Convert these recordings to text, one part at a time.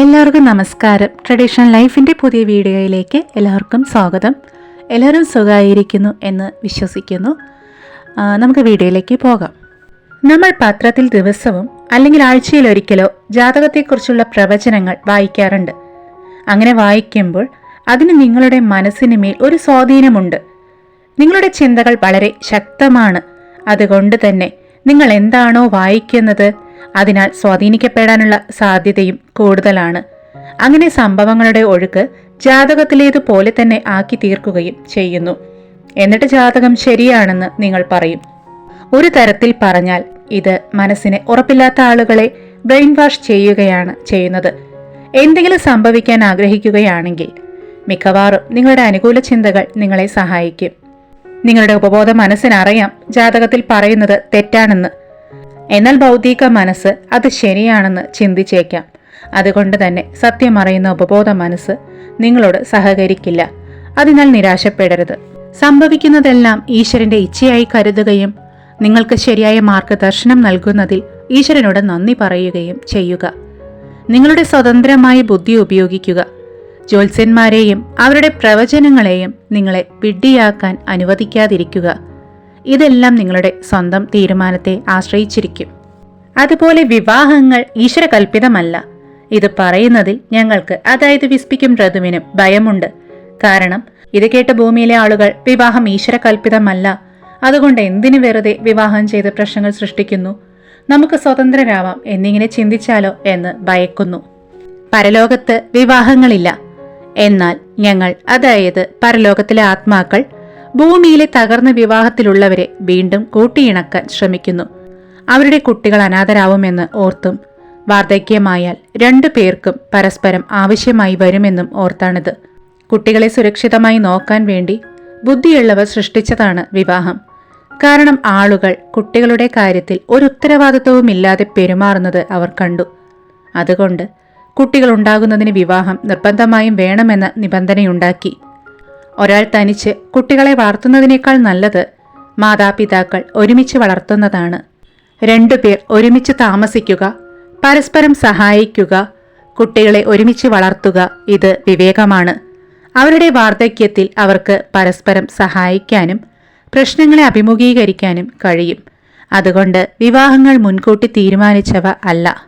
എല്ലാവർക്കും നമസ്കാരം. ട്രഡീഷണൽ ലൈഫിന്റെ പുതിയ വീഡിയോയിലേക്ക് എല്ലാവർക്കും സ്വാഗതം. എല്ലാവരും സുഖമായിരിക്കുന്നു എന്ന് വിശ്വസിക്കുന്നു. നമുക്ക് വീഡിയോയിലേക്ക് പോകാം. നമ്മൾ പത്രത്തിൽ ദിവസവും അല്ലെങ്കിൽ ആഴ്ചയിലൊരിക്കലോ ജാതകത്തെക്കുറിച്ചുള്ള പ്രവചനങ്ങൾ വായിക്കാറുണ്ട്. അങ്ങനെ വായിക്കുമ്പോൾ അതിന് നിങ്ങളുടെ മനസ്സിന് മേൽ ഒരു സ്വാധീനമുണ്ട്. നിങ്ങളുടെ ചിന്തകൾ വളരെ ശക്തമാണ്. അതുകൊണ്ട് തന്നെ നിങ്ങൾ എന്താണോ വായിക്കുന്നത് അതിനാൽ സ്വാധീനിക്കപ്പെടാനുള്ള സാധ്യതയും കൂടുതലാണ്. അങ്ങനെ സംഭവങ്ങളുടെ ഒഴുക്ക് ജാതകത്തിലേതുപോലെ തന്നെ ആക്കി തീർക്കുകയും ചെയ്യുന്നു. എന്നിട്ട് ജാതകം ശരിയാണെന്ന് നിങ്ങൾ പറയും. ഒരു തരത്തിൽ പറഞ്ഞാൽ ഇത് മനസ്സിനെ ഉറപ്പില്ലാത്ത ആളുകളെ ബ്രെയിൻ വാഷ് ചെയ്യുകയാണ് ചെയ്യുന്നത്. എന്തെങ്കിലും സംഭവിക്കാൻ ആഗ്രഹിക്കുകയാണെങ്കിൽ മിക്കവാറും നിങ്ങളുടെ അനുകൂല ചിന്തകൾ നിങ്ങളെ സഹായിക്കും. നിങ്ങളുടെ ഉപബോധ മനസ്സിനറിയാം ജാതകത്തിൽ പറയുന്നത് തെറ്റാണെന്ന്. എന്നാൽ ഭൗതിക മനസ്സ് അത് ശരിയാണെന്ന് ചിന്തിച്ചേക്കാം. അതുകൊണ്ട് തന്നെ സത്യമറിയുന്ന ഉപബോധ മനസ്സ് നിങ്ങളോട് സഹകരിക്കില്ല. അതിനാൽ നിരാശപ്പെടരുത്. സംഭവിക്കുന്നതെല്ലാം ഈശ്വരന്റെ ഇച്ഛയായി കരുതുകയും നിങ്ങൾക്ക് ശരിയായ മാർഗദർശനം നൽകുന്നതിൽ ഈശ്വരനോട് നന്ദി പറയുകയും ചെയ്യുക. നിങ്ങളുടെ സ്വതന്ത്രമായ ബുദ്ധി ഉപയോഗിക്കുക. ജ്യോത്സ്യന്മാരെയും അവരുടെ പ്രവചനങ്ങളെയും നിങ്ങളെ വിഡ്ഢിയാക്കാൻ അനുവദിക്കാതിരിക്കുക. ഇതെല്ലാം നിങ്ങളുടെ സ്വന്തം തീരുമാനത്തെ ആശ്രയിച്ചിരിക്കും. അതുപോലെ വിവാഹങ്ങൾ ഈശ്വരകൽപിതമല്ല ഇത് പറയുന്നതിൽ ഞങ്ങൾക്ക് അതായത് വിസ്പിക്കും ഋതുവിനും ഭയമുണ്ട്. കാരണം ഇത് കേട്ട ഭൂമിയിലെ ആളുകൾ വിവാഹം ഈശ്വരകൽപിതമല്ല അതുകൊണ്ട് എന്തിനു വെറുതെ വിവാഹം ചെയ്ത് പ്രശ്നങ്ങൾ സൃഷ്ടിക്കുന്നു? നമുക്ക് സ്വതന്ത്രരാവാം എന്നിങ്ങനെ ചിന്തിച്ചാലോ എന്ന് ഭയക്കുന്നു. പരലോകത്ത് വിവാഹങ്ങളില്ല. എന്നാൽ ഞങ്ങൾ അതായത് പരലോകത്തിലെ ആത്മാക്കൾ ഭൂമിയിലെ തകർന്ന വിവാഹത്തിലുള്ളവരെ വീണ്ടും കൂട്ടിയിണക്കാൻ ശ്രമിക്കുന്നു. അവരുടെ കുട്ടികൾ അനാഥരാവുമെന്ന് ഓർത്തും വാർദ്ധക്യമായാൽ രണ്ടു പേർക്കും പരസ്പരം ആവശ്യമായി വരുമെന്നും ഓർത്താണിത്. കുട്ടികളെ സുരക്ഷിതമായി നോക്കാൻ വേണ്ടി ബുദ്ധിയുള്ളവർ സൃഷ്ടിച്ചതാണ് വിവാഹം. കാരണം ആളുകൾ കുട്ടികളുടെ കാര്യത്തിൽ ഒരു ഉത്തരവാദിത്വവുമില്ലാതെ പെരുമാറുന്നത് അവർ കണ്ടു. അതുകൊണ്ട് കുട്ടികൾ ഉണ്ടാകുന്നതിന് വിവാഹം നിർബന്ധമായും വേണമെന്ന നിബന്ധനയുണ്ടാക്കി ഒരാൾ തനിച്ച് കുട്ടികളെ വളർത്തുന്നതിനേക്കാൾ നല്ലത് മാതാപിതാക്കൾ ഒരുമിച്ച് വളർത്തുന്നതാണ്. രണ്ടുപേർ ഒരുമിച്ച് താമസിക്കുക പരസ്പരം സഹായിക്കുക കുട്ടികളെ ഒരുമിച്ച് വളർത്തുക ഇത് വിവേകമാണ്. അവരുടെ വാർദ്ധക്യത്തിൽ അവർക്ക് പരസ്പരം സഹായിക്കാനും പ്രശ്നങ്ങളെ അഭിമുഖീകരിക്കാനും കഴിയും. അതുകൊണ്ട് വിവാഹങ്ങൾ മുൻകൂട്ടി തീരുമാനിച്ചവ അല്ല.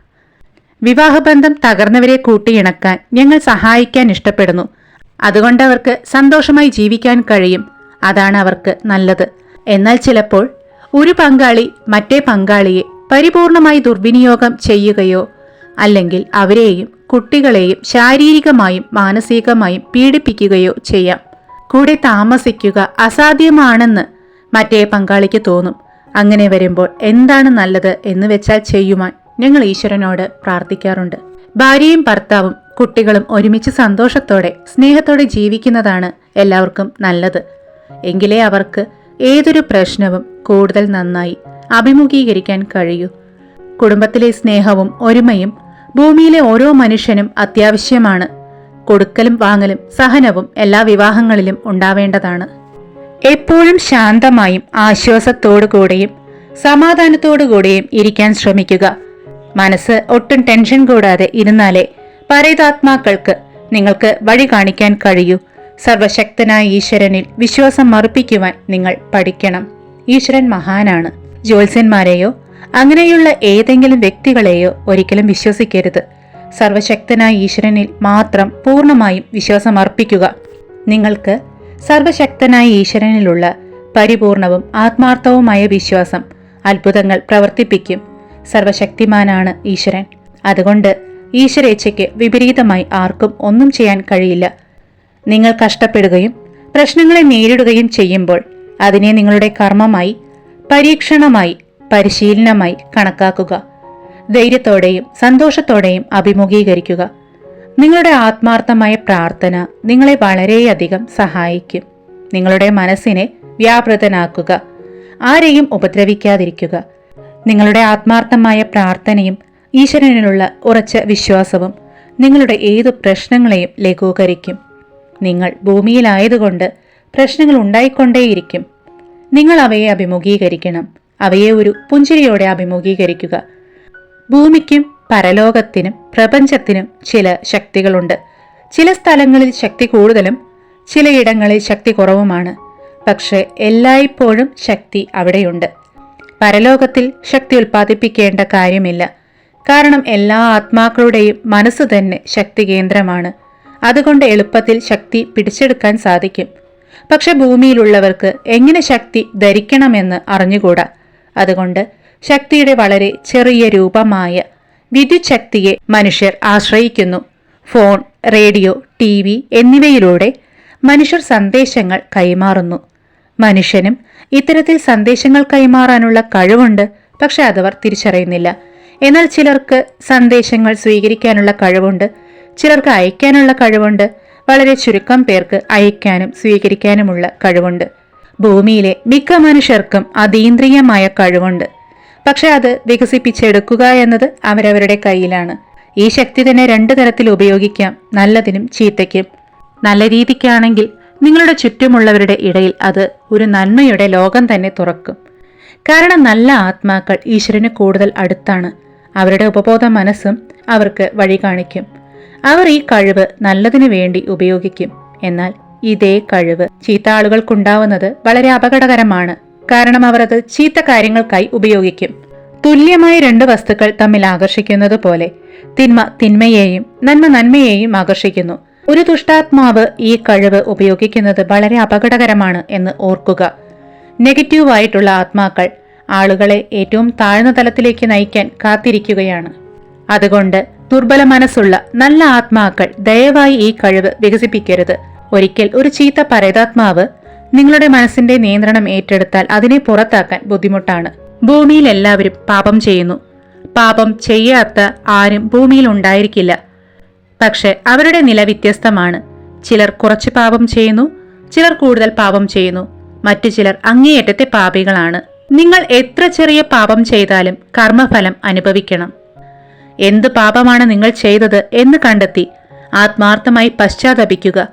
വിവാഹബന്ധം തകർന്നവരെ കൂട്ടിയിണക്കാൻ ഞങ്ങൾ സഹായിക്കാൻ ഇഷ്ടപ്പെടുന്നു. അതുകൊണ്ട് അവർക്ക് സന്തോഷമായി ജീവിക്കാൻ കഴിയും. അതാണ് അവർക്ക് നല്ലത്. എന്നാൽ ചിലപ്പോൾ ഒരു പങ്കാളി മറ്റേ പങ്കാളിയെ പരിപൂർണമായി ദുർവിനിയോഗം ചെയ്യുകയോ അല്ലെങ്കിൽ അവരെയും കുട്ടികളെയും ശാരീരികമായും മാനസികമായും പീഡിപ്പിക്കുകയോ ചെയ്യാം. കൂടെ താമസിക്കുക അസാധ്യമാണെന്ന് മറ്റേ പങ്കാളിക്ക് തോന്നും. അങ്ങനെ വരുമ്പോൾ എന്താണ് നല്ലത് എന്ന് വെച്ചാൽ ചെയ്യുവാൻ ഞങ്ങൾ ഈശ്വരനോട് പ്രാർത്ഥിക്കാറുണ്ട്. ഭാര്യയും ഭർത്താവും കുട്ടികളും ഒരുമിച്ച് സന്തോഷത്തോടെ സ്നേഹത്തോടെ ജീവിക്കുന്നതാണ് എല്ലാവർക്കും നല്ലത്. എങ്കിലേ അവർക്ക് ഏതൊരു പ്രശ്നവും കൂടുതൽ നന്നായി അഭിമുഖീകരിക്കാൻ കഴിയൂ. കുടുംബത്തിലെ സ്നേഹവും ഒരുമയും ഭൂമിയിലെ ഓരോ മനുഷ്യനും അത്യാവശ്യമാണ്. കൊടുക്കലും വാങ്ങലും സഹനവും എല്ലാ വിവാഹങ്ങളിലും ഉണ്ടാവേണ്ടതാണ്. എപ്പോഴും ശാന്തമായും ആശ്വാസത്തോടു കൂടെയും സമാധാനത്തോടു കൂടെയും ഇരിക്കാൻ ശ്രമിക്കുക. മനസ്സ് ഒട്ടും ടെൻഷൻ കൂടാതെ ഇരുന്നാലേ പരേതാത്മാക്കൾക്ക് നിങ്ങൾക്ക് വഴി കാണിക്കാൻ കഴിയൂ. സർവശക്തനായ ഈശ്വരനിൽ വിശ്വാസം മറുപ്പിക്കുവാൻ നിങ്ങൾ പഠിക്കണം. ഈശ്വരൻ മഹാനാണ്. ജ്യോത്സ്യന്മാരെയോ അങ്ങനെയുള്ള ഏതെങ്കിലും വ്യക്തികളെയോ ഒരിക്കലും വിശ്വസിക്കരുത്. സർവശക്തനായ ഈശ്വരനിൽ മാത്രം പൂർണമായും വിശ്വാസം അർപ്പിക്കുക. നിങ്ങൾക്ക് സർവശക്തനായ ഈശ്വരനിലുള്ള പരിപൂർണവും ആത്മാർത്ഥവുമായ വിശ്വാസം അത്ഭുതങ്ങൾ പ്രവർത്തിപ്പിക്കും. സർവശക്തിമാനാണ് ഈശ്വരൻ. അതുകൊണ്ട് ഈശ്വരേച്ഛയ്ക്ക് വിപരീതമായി ആർക്കും ഒന്നും ചെയ്യാൻ കഴിയില്ല. നിങ്ങൾ കഷ്ടപ്പെടുകയും പ്രശ്നങ്ങളെ നേരിടുകയും ചെയ്യുമ്പോൾ അതിനെ നിങ്ങളുടെ കർമ്മമായി പരീക്ഷണമായി പരിശീലനമായി കണക്കാക്കുക. ധൈര്യത്തോടെയും സന്തോഷത്തോടെയും അഭിമുഖീകരിക്കുക. നിങ്ങളുടെ ആത്മാർത്ഥമായ പ്രാർത്ഥന നിങ്ങളെ വളരെയധികം സഹായിക്കും. നിങ്ങളുടെ മനസ്സിനെ വ്യാപൃതനാക്കുക. ആരെയും ഉപദ്രവിക്കാതിരിക്കുക. നിങ്ങളുടെ ആത്മാർത്ഥമായ പ്രാർത്ഥനയും ഈശ്വരനിലുള്ള ഉറച്ച വിശ്വാസവും നിങ്ങളുടെ ഏതു പ്രശ്നങ്ങളെയും ലഘൂകരിക്കും. നിങ്ങൾ ഭൂമിയിലായതുകൊണ്ട് പ്രശ്നങ്ങൾ ഉണ്ടായിക്കൊണ്ടേയിരിക്കും. നിങ്ങൾ അവയെ അഭിമുഖീകരിക്കണം. അവയെ ഒരു പുഞ്ചിരിയോടെ അഭിമുഖീകരിക്കുക. ഭൂമിക്കും പരലോകത്തിനും പ്രപഞ്ചത്തിനും ചില ശക്തികളുണ്ട്. ചില സ്ഥലങ്ങളിൽ ശക്തി കൂടുതലും ചിലയിടങ്ങളിൽ ശക്തി കുറവുമാണ്. പക്ഷെ എല്ലായ്പ്പോഴും ശക്തി അവിടെയുണ്ട്. പരലോകത്തിൽ ശക്തി ഉൽപ്പാദിപ്പിക്കേണ്ട കാര്യമില്ല. കാരണം എല്ലാ ആത്മാക്കളുടെയും മനസ്സ് തന്നെ ശക്തി കേന്ദ്രമാണ് അതുകൊണ്ട് എളുപ്പത്തിൽ ശക്തി പിടിച്ചെടുക്കാൻ സാധിക്കും. പക്ഷെ ഭൂമിയിലുള്ളവർക്ക് എങ്ങനെ ശക്തി ധരിക്കണമെന്ന് അറിഞ്ഞുകൂടാ? അതുകൊണ്ട് ശക്തിയുടെ വളരെ ചെറിയ രൂപമായ വിദ്യുച്ഛക്തിയെ മനുഷ്യർ ആശ്രയിക്കുന്നു. ഫോൺ റേഡിയോ ടി വി എന്നിവയിലൂടെ മനുഷ്യർ സന്ദേശങ്ങൾ കൈമാറുന്നു. മനുഷ്യനും ഇത്തരത്തിൽ സന്ദേശങ്ങൾ കൈമാറാനുള്ള കഴിവുണ്ട് പക്ഷെ അതവർ തിരിച്ചറിയുന്നില്ല. എന്നാൽ ചിലർക്ക് സന്ദേശങ്ങൾ സ്വീകരിക്കാനുള്ള കഴിവുണ്ട് ചിലർക്ക് അയക്കാനുള്ള കഴിവുണ്ട് വളരെ ചുരുക്കം പേർക്ക് അയക്കാനും സ്വീകരിക്കാനുമുള്ള കഴിവുണ്ട്. ഭൂമിയിലെ മിക്ക മനുഷ്യർക്കും അതീന്ദ്രിയമായ കഴിവുണ്ട്. പക്ഷെ അത് വികസിപ്പിച്ചെടുക്കുക എന്നത് അവരവരുടെ കയ്യിലാണ്. ഈ ശക്തി തന്നെ രണ്ടു തരത്തിൽ ഉപയോഗിക്കാം നല്ലതിനും ചീത്തയ്ക്കും. നല്ല രീതിക്കാണെങ്കിൽ നിങ്ങളുടെ ചുറ്റുമുള്ളവരുടെ ഇടയിൽ അത് ഒരു നന്മയുടെ ലോകം തന്നെ തുറക്കും. കാരണം നല്ല ആത്മാക്കൾ ഈശ്വരന് കൂടുതൽ അടുത്താണ്. അവരുടെ ഉപബോധ മനസ്സും അവർക്ക് വഴി കാണിക്കും. അവർ ഈ കഴിവ് നല്ലതിനു വേണ്ടി ഉപയോഗിക്കും. എന്നാൽ ഇതേ കഴിവ് ചീത്ത ആളുകൾക്കുണ്ടാവുന്നത് വളരെ അപകടകരമാണ്. കാരണം അവർ അത് ചീത്ത കാര്യങ്ങൾക്കായി ഉപയോഗിക്കും. തുല്യമായ രണ്ട് വസ്തുക്കൾ തമ്മിൽ ആകർഷിക്കുന്നത് പോലെ തിന്മ തിന്മയെയും നന്മ നന്മയെയും ആകർഷിക്കുന്നു. ഒരു ദുഷ്ടാത്മാവ് ഈ കഴിവ് ഉപയോഗിക്കുന്നത് വളരെ അപകടകരമാണ് എന്ന് ഓർക്കുക. നെഗറ്റീവായിട്ടുള്ള ആത്മാക്കൾ ആളുകളെ ഏറ്റവും താഴ്ന്ന തലത്തിലേക്ക് നയിക്കാൻ കാത്തിരിക്കുകയാണ്. അതുകൊണ്ട് ദുർബല മനസ്സുള്ള നല്ല ആത്മാക്കൾ ദയവായി ഈ കഴിവ് വികസിപ്പിക്കരുത്. ഒരിക്കൽ ഒരു ചീത്ത പരേതാത്മാവ് നിങ്ങളുടെ മനസ്സിന്റെ നിയന്ത്രണം ഏറ്റെടുത്താൽ അതിനെ പുറത്താക്കാൻ ബുദ്ധിമുട്ടാണ്. ഭൂമിയിൽ എല്ലാവരും പാപം ചെയ്യുന്നു. പാപം ചെയ്യാത്ത ആരും ഭൂമിയിൽ ഉണ്ടായിരിക്കില്ല. പക്ഷെ അവരുടെ നില വ്യത്യസ്തമാണ്. ചിലർ കുറച്ച് പാപം ചെയ്യുന്നു ചിലർ കൂടുതൽ പാപം ചെയ്യുന്നു. മറ്റു ചിലർ അങ്ങേയറ്റത്തെ പാപികളാണ്. നിങ്ങൾ എത്ര ചെറിയ പാപം ചെയ്താലും കർമ്മഫലം അനുഭവിക്കണം. എന്ത് പാപമാണ് നിങ്ങൾ ചെയ്തത് എന്ന് കണ്ടെത്തി ആത്മാർത്ഥമായി പശ്ചാത്തപിക്കുക.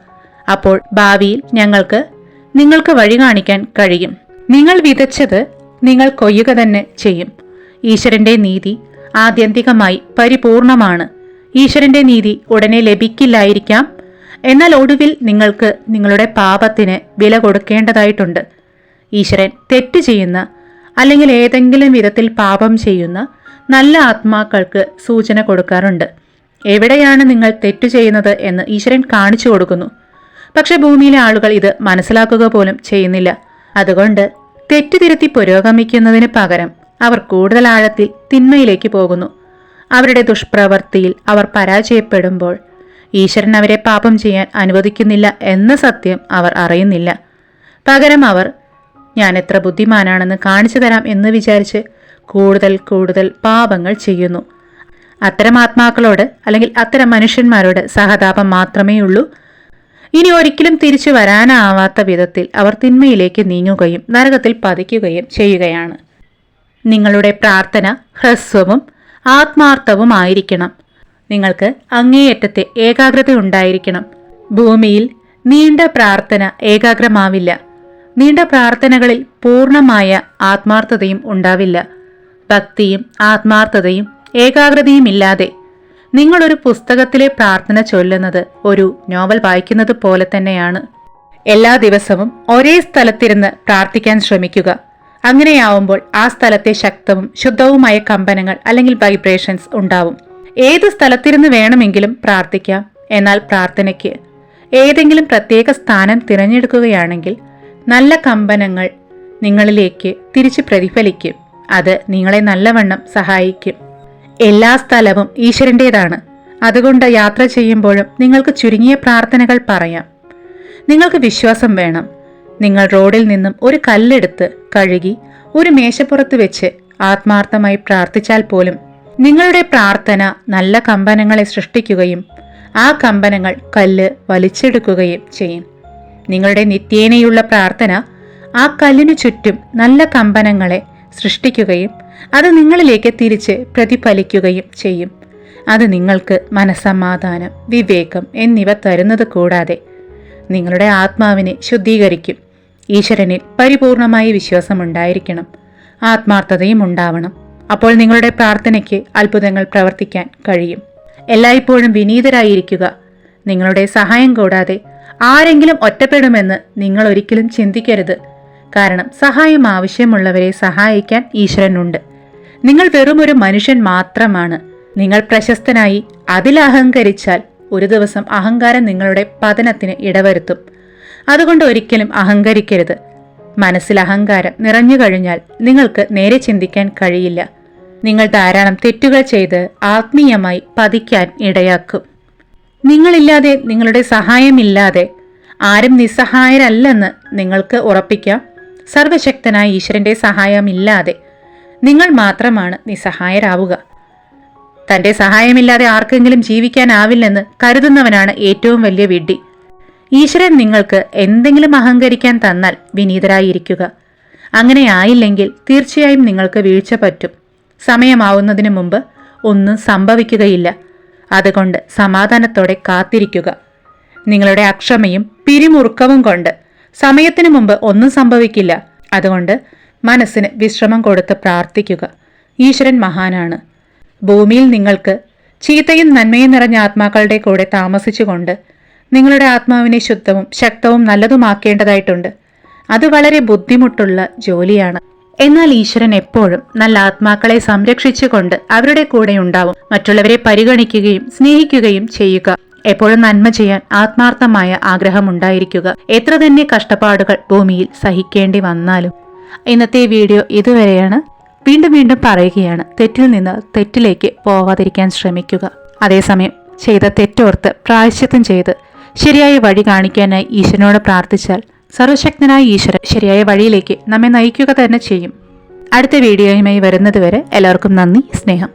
അപ്പോൾ ഭാവിയിൽ ഞങ്ങൾക്ക് നിങ്ങൾക്ക് വഴി കാണിക്കാൻ കഴിയും. നിങ്ങൾ വിതച്ചത് നിങ്ങൾ കൊയ്യുക തന്നെ ചെയ്യും. ഈശ്വരന്റെ നീതി ആത്യന്തികമായി പരിപൂർണമാണ്. ഈശ്വരന്റെ നീതി ഉടനെ ലഭിക്കില്ലായിരിക്കാം എന്നാൽ ഒടുവിൽ നിങ്ങൾക്ക് നിങ്ങളുടെ പാപത്തിന് വില കൊടുക്കേണ്ടതായിട്ടുണ്ട്. ഈശ്വരൻ തെറ്റ് ചെയ്യുന്ന അല്ലെങ്കിൽ ഏതെങ്കിലും വിധത്തിൽ പാപം ചെയ്യുന്ന നല്ല ആത്മാക്കൾക്ക് സൂചന കൊടുക്കാറുണ്ട്. എവിടെയാണ് നിങ്ങൾ തെറ്റു ചെയ്യുന്നത് എന്ന് ഈശ്വരൻ കാണിച്ചു കൊടുക്കുന്നു. പക്ഷെ ഭൂമിയിലെ ആളുകൾ ഇത് മനസ്സിലാക്കുക പോലും ചെയ്യുന്നില്ല. അതുകൊണ്ട് തെറ്റുതിരുത്തി പുരോഗമിക്കുന്നതിന് പകരം അവർ കൂടുതൽ ആഴത്തിൽ തിന്മയിലേക്ക് പോകുന്നു. അവരുടെ ദുഷ്പ്രവൃത്തിയിൽ അവർ പരാജയപ്പെടുമ്പോൾ ഈശ്വരൻ അവരെ പാപം ചെയ്യാൻ അനുവദിക്കുന്നില്ല എന്ന സത്യം അവർ അറിയുന്നില്ല. പകരം അവർ ഞാൻ എത്ര ബുദ്ധിമാനാണെന്ന് കാണിച്ചു തരാം എന്ന് വിചാരിച്ച് കൂടുതൽ കൂടുതൽ പാപങ്ങൾ ചെയ്യുന്നു. അത്തരം ആത്മാക്കളോട് അല്ലെങ്കിൽ അത്തരം മനുഷ്യന്മാരോട് സഹതാപം മാത്രമേ ഉള്ളൂ. ഇനി ഒരിക്കലും തിരിച്ചു വരാനാവാത്ത വിധത്തിൽ അവർ തിന്മയിലേക്ക് നീങ്ങുകയും നരകത്തിൽ പതിക്കുകയും ചെയ്യുകയാണ്. നിങ്ങളുടെ പ്രാർത്ഥന ഹ്രസ്വവും ആത്മാർത്ഥവുമായിരിക്കണം. നിങ്ങൾക്ക് അങ്ങേയറ്റത്തെ ഏകാഗ്രത ഉണ്ടായിരിക്കണം ഭൂമിയിൽ നീണ്ട പ്രാർത്ഥന ഏകാഗ്രമാവില്ല. നീണ്ട പ്രാർത്ഥനകളിൽ പൂർണമായ ആത്മാർത്ഥതയും ഉണ്ടാവില്ല. ഭക്തിയും ആത്മാർത്ഥതയും ഏകാഗ്രതയും ഇല്ലാതെ നിങ്ങളൊരു പുസ്തകത്തിലെ പ്രാർത്ഥന ചൊല്ലുന്നത് ഒരു നോവൽ വായിക്കുന്നത് പോലെ തന്നെയാണ്. എല്ലാ ദിവസവും ഒരേ സ്ഥലത്തിരുന്ന് പ്രാർത്ഥിക്കാൻ ശ്രമിക്കുക. അങ്ങനെയാവുമ്പോൾ ആ സ്ഥലത്തെ ശക്തവും ശുദ്ധവുമായ കമ്പനങ്ങൾ അല്ലെങ്കിൽ വൈബ്രേഷൻസ് ഉണ്ടാവും. ഏത് സ്ഥലത്തിരുന്ന് വേണമെങ്കിലും പ്രാർത്ഥിക്കാം. എന്നാൽ പ്രാർത്ഥനയ്ക്ക് ഏതെങ്കിലും പ്രത്യേക സ്ഥാനം തിരഞ്ഞെടുക്കുകയാണെങ്കിൽ നല്ല കമ്പനങ്ങൾ നിങ്ങളിലേക്ക് തിരിച്ച് പ്രതിഫലിക്കും. അത് നിങ്ങളെ നല്ലവണ്ണം സഹായിക്കും. എല്ലാ സ്ഥലവും ഈശ്വരന്റേതാണ് അതുകൊണ്ട് യാത്ര ചെയ്യുമ്പോഴും നിങ്ങൾക്ക് ചുരുങ്ങിയ പ്രാർത്ഥനകൾ പറയാം. നിങ്ങൾക്ക് വിശ്വാസം വേണം. നിങ്ങൾ റോഡിൽ നിന്നും ഒരു കല്ലെടുത്ത് കഴുകി ഒരു മേശപ്പുറത്ത് വെച്ച് ആത്മാർത്ഥമായി പ്രാർത്ഥിച്ചാൽ പോലും നിങ്ങളുടെ പ്രാർത്ഥന നല്ല കമ്പനങ്ങളെ സൃഷ്ടിക്കുകയും ആ കമ്പനങ്ങൾ കല്ല് വലിച്ചെടുക്കുകയും ചെയ്യും. നിങ്ങളുടെ നിത്യേനയുള്ള പ്രാർത്ഥന ആ കല്ലിനു ചുറ്റും നല്ല കമ്പനങ്ങളെ സൃഷ്ടിക്കുകയും അത് നിങ്ങളിലേക്ക് തിരിച്ച് പ്രതിഫലിക്കുകയും ചെയ്യും. അത് നിങ്ങൾക്ക് മനസമാധാനം വിവേകം എന്നിവ തരുന്നത് കൂടാതെ നിങ്ങളുടെ ആത്മാവിനെ ശുദ്ധീകരിക്കും. ഈശ്വരനിൽ പരിപൂർണമായ വിശ്വാസമുണ്ടായിരിക്കണം ആത്മാർത്ഥതയും ഉണ്ടാവണം. അപ്പോൾ നിങ്ങളുടെ പ്രാർത്ഥനയ്ക്ക് അത്ഭുതങ്ങൾ പ്രവർത്തിക്കാൻ കഴിയും. എല്ലായ്പ്പോഴും വിനീതരായിരിക്കുക. നിങ്ങളുടെ സഹായം കൂടാതെ ആരെങ്കിലും ഒറ്റപ്പെടുമെന്ന് നിങ്ങൾ ഒരിക്കലും ചിന്തിക്കരുത്. കാരണം സഹായം ആവശ്യമുള്ളവരെ സഹായിക്കാൻ ഈശ്വരനുണ്ട്. നിങ്ങൾ വെറും ഒരു മനുഷ്യൻ മാത്രമാണ്. നിങ്ങൾ പ്രശസ്തനായി അതിലഹങ്കരിച്ചാൽ ഒരു ദിവസം അഹങ്കാരം നിങ്ങളുടെ പതനത്തിന് ഇടവരുത്തും. അതുകൊണ്ട് ഒരിക്കലും അഹങ്കരിക്കരുത്. മനസ്സിൽ അഹങ്കാരം നിറഞ്ഞു കഴിഞ്ഞാൽ നിങ്ങൾക്ക് നേരെ ചിന്തിക്കാൻ കഴിയില്ല. നിങ്ങൾ ധാരാളം തെറ്റുകൾ ചെയ്ത് ആത്മീയമായി പതിക്കാൻ ഇടയാക്കും. നിങ്ങളില്ലാതെ നിങ്ങളുടെ സഹായമില്ലാതെ ആരും നിസ്സഹായരല്ലെന്ന് നിങ്ങൾക്ക് ഉറപ്പിക്കാം. സർവശക്തനായ ഈശ്വരന്റെ സഹായമില്ലാതെ നിങ്ങൾ മാത്രമാണ് നിസ്സഹായരാവുക. തന്റെ സഹായമില്ലാതെ ആർക്കെങ്കിലും ജീവിക്കാനാവില്ലെന്ന് കരുതുന്നവനാണ് ഏറ്റവും വലിയ വിഡ്ഢി. ഈശ്വരൻ നിങ്ങൾക്ക് എന്തെങ്കിലും അഹങ്കരിക്കാൻ തന്നാൽ വിനീതരായിരിക്കുക. അങ്ങനെ ആയില്ലെങ്കിൽ തീർച്ചയായും നിങ്ങൾക്ക് വീഴ്ച പറ്റും. സമയമാവുന്നതിന് മുമ്പ് ഒന്നും സംഭവിക്കുകയില്ല. അതുകൊണ്ട് സമാധാനത്തോടെ കാത്തിരിക്കുക. നിങ്ങളുടെ അക്ഷമയും പിരിമുറുക്കവും കൊണ്ട് സമയത്തിന് മുമ്പ് ഒന്നും സംഭവിക്കില്ല. അതുകൊണ്ട് മനസ്സിന് വിശ്രമം കൊടുത്ത് പ്രാർത്ഥിക്കുക. ഈശ്വരൻ മഹാനാണ്. ഭൂമിയിൽ നിങ്ങൾക്ക് ചീത്തയും നന്മയും നിറഞ്ഞ ആത്മാക്കളുടെ കൂടെ താമസിച്ചുകൊണ്ട് നിങ്ങളുടെ ആത്മാവിനെ ശുദ്ധവും ശക്തവും നല്ലതുമാക്കേണ്ടതായിട്ടുണ്ട്. അത് വളരെ ബുദ്ധിമുട്ടുള്ള ജോലിയാണ്. എന്നാൽ ഈശ്വരൻ എപ്പോഴും നല്ല ആത്മാക്കളെ സംരക്ഷിച്ചുകൊണ്ട് അവരുടെ കൂടെ ഉണ്ടാവും. മറ്റുള്ളവരെ പരിഗണിക്കുകയും സ്നേഹിക്കുകയും ചെയ്യുക. എപ്പോഴും നന്മ ചെയ്യാൻ ആത്മാർത്ഥമായ ആഗ്രഹമുണ്ടായിരിക്കുക എത്ര തന്നെ കഷ്ടപ്പാടുകൾ ഭൂമിയിൽ സഹിക്കേണ്ടി വന്നാലും. ഇന്നത്തെ വീഡിയോ ഇതുവരെയാണ്. വീണ്ടും വീണ്ടും പറയുകയാണ്. തെറ്റിൽ നിന്ന് തെറ്റിലേക്ക് പോവാതിരിക്കാൻ ശ്രമിക്കുക. അതേസമയം ചെയ്ത തെറ്റോർത്ത് പ്രായശ്ചിത്തം ചെയ്ത് ശരിയായ വഴി കാണിക്കാനായി ഈശ്വരനോട് പ്രാർത്ഥിച്ചാൽ സർവശക്തനായ ഈശ്വരൻ ശരിയായ വഴിയിലേക്ക് നമ്മെ നയിക്കുക തന്നെ ചെയ്യും. അടുത്ത വീഡിയോയുമായി വരുന്നതുവരെ എല്ലാവർക്കും നന്ദി സ്നേഹം.